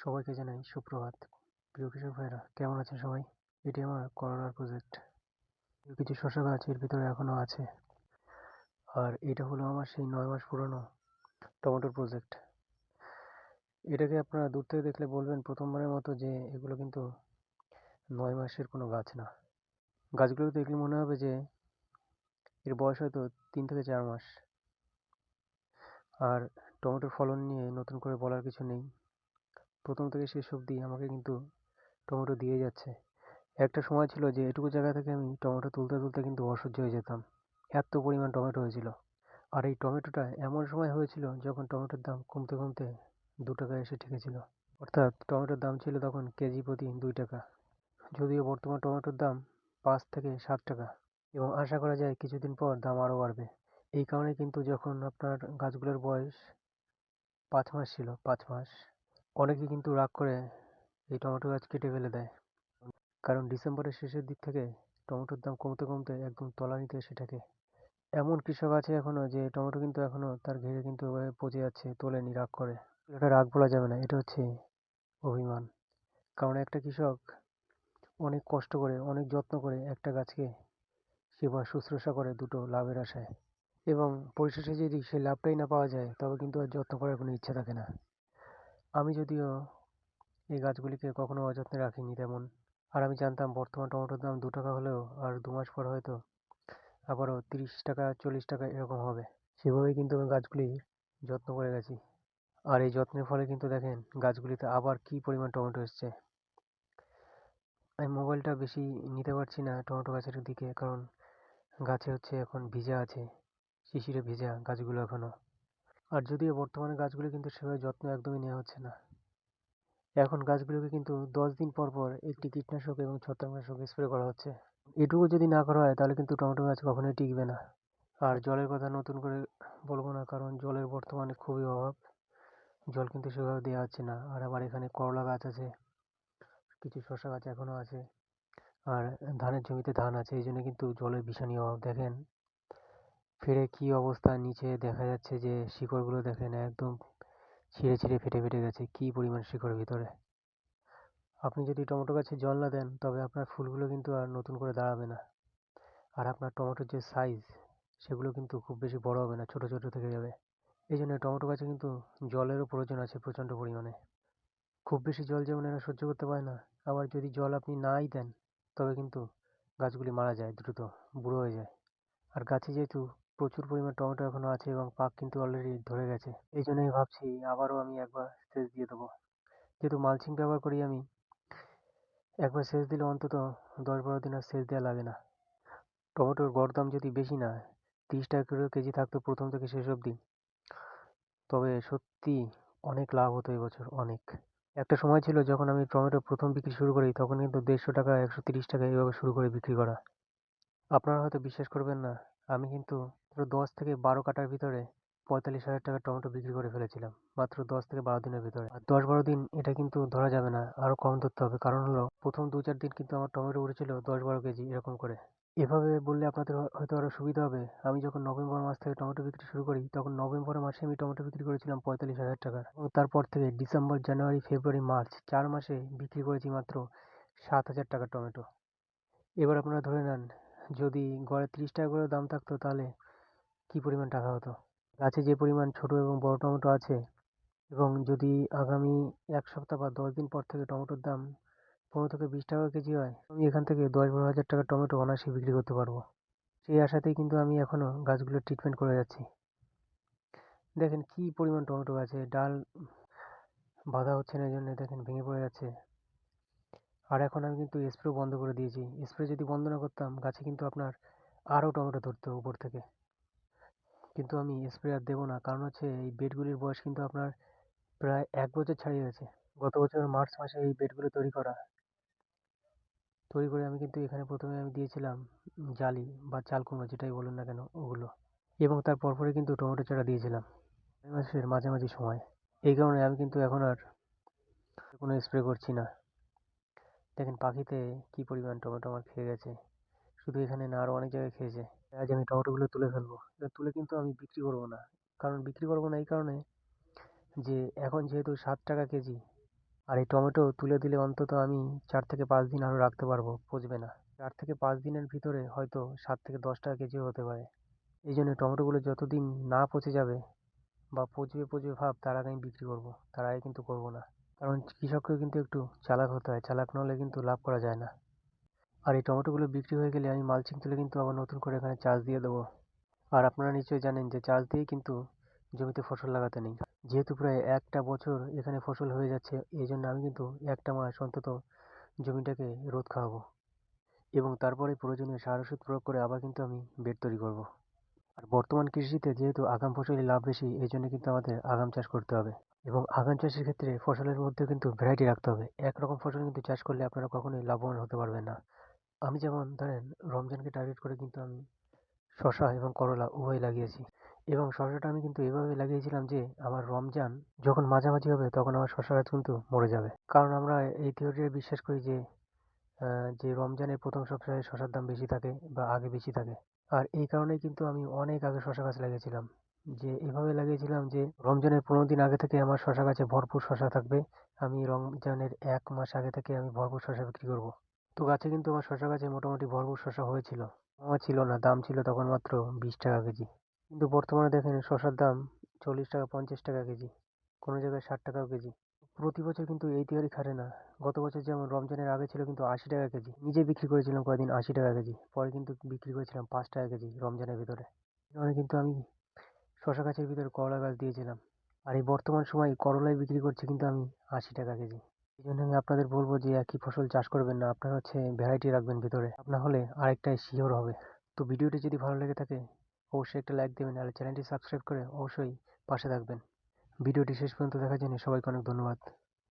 সবাইকে জানাই সুপ্রভাত। প্রিয় কৃষক ভাইরা কেমন আছেন সবাই? এটি আমার করোনার প্রজেক্ট কিছু শশা গাছ এর ভিতরে এখনও আছে। আর এটা হলো আমার সেই নয় মাস পুরনো টমেটোর প্রজেক্ট এটাকে আপনারা দূর থেকে দেখলে বলবেন প্রথমবারের মতো যে এগুলো কিন্তু নয় মাসের কোনো গাছ না। গাছগুলো দেখলে মনে হবে যে এর বয়স হয়তো তিন থেকে চার মাস। আর টমেটোর ফলন নিয়ে নতুন করে বলার কিছু নেই। প্রথম থেকে শেষ অবধি আমাকে কিন্তু টমেটো দিয়ে যাচ্ছে। একটা সময় ছিল যে এটুকু জায়গা থেকে আমি টমেটো তুলতে তুলতে কিন্তু অসহ্য হয়ে যেতাম। এত পরিমাণ টমেটো হয়েছিল। আর এই টমেটোটা এমন সময় হয়েছিল যখন টমেটোর দাম কমতে কমতে দু টাকা এসে ঠেকেছিল। অর্থাৎ টমেটোর দাম ছিল তখন কেজি প্রতি দুই টাকা। যদিও বর্তমান টমেটোর দাম পাঁচ থেকে সাত টাকা। এবং আশা করা যায় কিছুদিন পর দাম আরও বাড়বে। এই কারণে কিন্তু যখন আপনার গাছগুলোর বয়স পাঁচ মাস ছিল, পাঁচ মাস অনেকে কিন্তু রাগ করে এই টমেটো গাছ কেটে ফেলে দেয়। কারণ ডিসেম্বরের শেষের দিক থেকে টমেটোর দাম কমতে কমতে একদম তলানিতে এসে থাকে। এমন কৃষক আছে এখনও যে টমেটো কিন্তু এখনও তার ঘিরে কিন্তু পচে যাচ্ছে, তোলেনি, রাগ করে। এটা রাগ বলা যাবে না, এটা হচ্ছে অভিমান। কারণ একটা কৃষক অনেক কষ্ট করে, অনেক যত্ন করে একটা গাছকে সেবা শুশ্রূষা করে দুটো লাভের আশায়। এবং পরিশেষে যদি সেই লাভটাই না পাওয়া যায়, তবে কিন্তু আর যত্ন করার কোনো ইচ্ছা থাকে না। আমি যদিও এই গাছগুলিকে কখনো অযত্নে রাখিনি তেমন। আর আমি জানতাম বর্তমান টমেটোর দাম দু টাকা হলেও আর দু মাস পর হয়তো আবারও তিরিশ টাকা, চল্লিশ টাকা এরকম হবে। সেভাবেই কিন্তু আমি গাছগুলির যত্ন করে গেছি। আর এই যত্নের ফলে কিন্তু দেখেন গাছগুলিতে আবার কি পরিমাণ টমেটো এসছে। আমি মোবাইলটা বেশি নিতে পারছি না টমেটো গাছের দিকে, কারণ গাছে হচ্ছে এখন ভিজা আছে, শিশিরে ভিজা গাছগুলো এখনও আর যদিও বর্তমানে গাছগুলো কিন্তু সেভাবে যত্ন একদমই নেওয়া হচ্ছে না। এখন গাছগুলোকে কিন্তু দশ দিন পর পর একটি কীটনাশক এবং ছত্রাকনাশক স্প্রে করা হচ্ছে। এটুকু যদি না করা হয়, তাহলে কিন্তু টমেটো গাছ কখনোই টিকবে না। আর জলের কথা নতুন করে বলব না, কারণ জলের বর্তমানে খুবই অভাব। জল কিন্তু সেভাবে দেওয়া হচ্ছে না। আর আমার এখানে করলা গাছ আছে, কিছু শসা গাছ এখনও আছে। আর ধানের জমিতে ধান আছে, এই জন্য কিন্তু জলের ভীষণই অভাব, দেখেন। ফিরে কি অবস্থা? নিচে দেখা যাচ্ছে যে শিকড়গুলো দেখেন একদম ছিঁড়ে ছিঁড়ে ফেটে ফেটে গেছে। কি পরিমাণ শিকড় ভিতরে? আপনি যদি টমেটো গাছে জল না দেন, তবে আপনার ফুলগুলো কিন্তু আর নতুন করে দাঁড়াবে না। আর আপনার টমেটোর যে সাইজ সেগুলো কিন্তু খুব বেশি বড় হবে না, ছোট ছোট থেকে যাবে। এই জন্য টমেটো গাছে কিন্তু জলেরও প্রয়োজন আছে প্রচণ্ড পরিমাণে। খুব বেশি জল যেমন এরা সহ্য করতে পারে না, আবার যদি জল আপনি নাই দেন, তবে কিন্তু গাছগুলি মারা যায়, দ্রুত বুড়ো হয়ে যায়। আর গাছে যেহেতু প্রচুর পরিমাণ টমেটো এখনও আছে এবং পাক কিন্তু অলরেডি ধরে গেছে। এই জন্যই ভাবছি আবারও আমি একবার সেচ দিয়ে দেবো। যেহেতু মালচিং ব্যবহার করি আমি, একবার সেচ দিলে অন্তত দশ বারো দিন আর সেচ দেওয়া লাগে না। টমেটোর গড় দাম যদি বেশি না, তিরিশ টাকা করে কেজি থাকতো প্রথম থেকে শেষ অবধি। তবে সত্যি অনেক লাভ হতো এবছর, অনেক। একটা সময় ছিল যখন আমি টমেটো প্রথম বিক্রি শুরু করি, তখন কিন্তু দেড়শো টাকা, একশো তিরিশ টাকা এইভাবে শুরু করে বিক্রি করা। আপনারা হয়তো বিশ্বাস করবেন না, আমি কিন্তু দশ থেকে বারো কাটার ভিতরে পঁয়তাল্লিশ হাজার টাকার টমেটো বিক্রি করে ফেলেছিলাম, মাত্র দশ থেকে বারো দিনের ভিতরে। আর দশ বারো দিন এটা কিন্তু ধরা যাবে না আরও কম ধরতে হবে। কারণ হলো, প্রথম দু চার দিন কিন্তু আমার টমেটো উঠেছিল দশ বারো কেজি এরকম করে। এভাবে বললে আপনাদের হয়তো আরও সুবিধা হবে। আমি যখন নভেম্বর মাস থেকে টমেটো বিক্রি শুরু করি, তখন নভেম্বর মাসে আমি টমেটো বিক্রি করেছিলাম পঁয়তাল্লিশ হাজার টাকার। এবং তারপর থেকে ডিসেম্বর, জানুয়ারি, ফেব্রুয়ারি, মার্চ চার মাসে বিক্রি করেছি মাত্র সাত হাজার টাকার টমেটো। এবার আপনারা ধরে নেন, যদি গড়ে তিরিশ টাকা করে দাম থাকতো তাহলে কী পরিমাণ টাকা হতো? গাছে যে পরিমাণ ছোট এবং বড় টমেটো আছে এবং যদি আগামী এক সপ্তাহ বা দশ দিন পর থেকে টমেটোর দাম পনেরো থেকে বিশ টাকা কেজি হয়, আমি এখান থেকে দশ বারো হাজার টাকা টমেটো অনায়াসে বিক্রি করতে পারব। সেই আশাতেই কিন্তু আমি এখনও গাছগুলোর ট্রিটমেন্ট করে যাচ্ছি। দেখেন কি পরিমাণ টমেটো আছে ডাল বাধা হচ্ছে না এই জন্য দেখেন ভেঙে পড়ে যাচ্ছে। আর এখন আমি কিন্তু স্প্রে বন্ধ করে দিয়েছি। স্প্রে যদি বন্ধ না করতাম, গাছে কিন্তু আপনার আরও টমেটো ধরতো উপর থেকে। কিন্তু আমি স্প্রে আর দেবো না। কারণ হচ্ছে এই বেডগুলির বয়স কিন্তু আপনার প্রায় এক বছর ছাড়িয়ে গেছে। গত বছর মার্চ মাসে এই বেডগুলো তৈরি করা। তৈরি করে আমি কিন্তু এখানে প্রথমে আমি দিয়েছিলাম জালি বা চাল কুমড়ো, যেটাই বলুন না কেন ওগুলো। এবং তার পরপরে কিন্তু টমেটো চারা দিয়েছিলাম। মাসের মাঝামাঝি সময়। এই কারণে আমি কিন্তু এখন আর কোনো স্প্রে করছি না। দেখেন পাখিতে কি পরিমাণ টমেটো আমার খেয়ে গেছে। শুধু এখানে না আরও অনেক জায়গায় খেয়েছে। আজ আমি টমেটোগুলো তুলে ফেলব। তুলে কিন্তু আমি বিক্রি করব না। কারণ বিক্রি করব না এই কারণে যে, এখন যেহেতু সাত টাকা কেজি, আর এই টমেটো তুলে দিলে অন্তত আমি চার থেকে পাঁচ দিন আরও রাখতে পারব, পচবে না। চার থেকে পাঁচ দিনের ভিতরে হয়তো সাত থেকে দশ টাকা কেজিও হতে পারে। এই জন্য টমেটোগুলো যতদিন না পচে যাবে বা পচবে পচবে ভাব, তার আগে আমি বিক্রি করব। তার আগে কিন্তু করব না। কারণ কৃষককে কিন্তু একটু চালাক হতে হয়। চালাক না হলে কিন্তু লাভ করা যায় না। আর এই টমেটোগুলো বিক্রি হয়ে গেলে আমি মালচিং তুলে কিন্তু আবার নতুন করে এখানে চাষ দিয়ে দেবো। আর আপনারা নিশ্চয়ই জানেন যে চাষ দিয়েই কিন্তু জমিতে ফসল লাগাতে নেই। যেহেতু প্রায় একটা বছর এখানে ফসল হয়ে যাচ্ছে, এই জন্য আমি কিন্তু একটা মাস অন্তত জমিটাকে রোদ খাওয়াবো এবং তারপরে প্রয়োজনীয় সার ওষুধ প্রয়োগ করে আবার কিন্তু আমি বেড তৈরি করব। আর বর্তমান কৃষিতে যেহেতু আগাম ফসলের লাভ বেশি, এই জন্য কিন্তু আমাদের আগাম চাষ করতে হবে এবং আগাম চাষের ক্ষেত্রে ফসলের মধ্যে কিন্তু ভ্যারাইটি রাখতে হবে। একরকম ফসল কিন্তু চাষ করলে আপনারা কখনোই লাভবান হতে পারবেন না। আমি যেমন ধরেন রমজানকে টার্গেট করে কিন্তু আমি শশা এবং করলা উভয় লাগিয়েছি। এবং শশাটা আমি কিন্তু এভাবে লাগিয়েছিলাম যে, আমার রমজান যখন মাঝামাঝি হবে তখন আমার শশা গাছ কিন্তু মরে যাবে। কারণ আমরা এই থিওরি বিশ্বাস করি যে যে রমজানের প্রথম সপ্তাহে শশার দাম বেশি থাকে বা আগে বেশি থাকে। আর এই কারণেই কিন্তু আমি অনেক আগে শশা গাছ লাগিয়েছিলাম। যে এভাবে লাগিয়েছিলাম যে, রমজানের পনেরো দিন আগে থেকে আমার শশা গাছে ভরপুর শশা থাকবে। আমি রমজানের এক মাস আগে থেকে আমি ভরপুর শশা বিক্রি করব। তো গাছে কিন্তু আমার শশা গাছে মোটামুটি ভরপুর শশা হয়েছিল। আমার ছিল না, দাম ছিল তখন মাত্র বিশ টাকা কেজি। কিন্তু বর্তমানে দেখেন শশার দাম চল্লিশ টাকা, পঞ্চাশ টাকা কেজি, কোনো জায়গায় ষাট টাকাও কেজি। প্রতি বছর কিন্তু এই থিওরি খাটে না। গত বছর যেমন রমজানের আগে ছিল কিন্তু আশি টাকা কেজি, নিজে বিক্রি করেছিলাম কয়েকদিন আশি টাকা কেজি, পরে কিন্তু বিক্রি করেছিলাম পাঁচ টাকা কেজি রমজানের ভিতরে। মানে কিন্তু আমি শশা গাছের ভিতরে করলা গাছ দিয়েছিলাম। আর এই বর্তমান সময় করলাই বিক্রি করছি কিন্তু আমি আশি টাকা কেজি। জন্য আমি আপনাদের বলব যে একই ফসল চাষ করবেন না, আপনার হচ্ছে ভ্যারাইটি রাখবেন ভিতরে। আপনার হলে আরেকটাই শিওর হবে। তো ভিডিওটি যদি ভালো লেগে থাকে, অবশ্যই একটা লাইক দেবেন আর চ্যানেলটি সাবস্ক্রাইব করে অবশ্যই পাশে থাকবেন। ভিডিওটি শেষ পর্যন্ত দেখার জন্য সবাইকে অনেক ধন্যবাদ।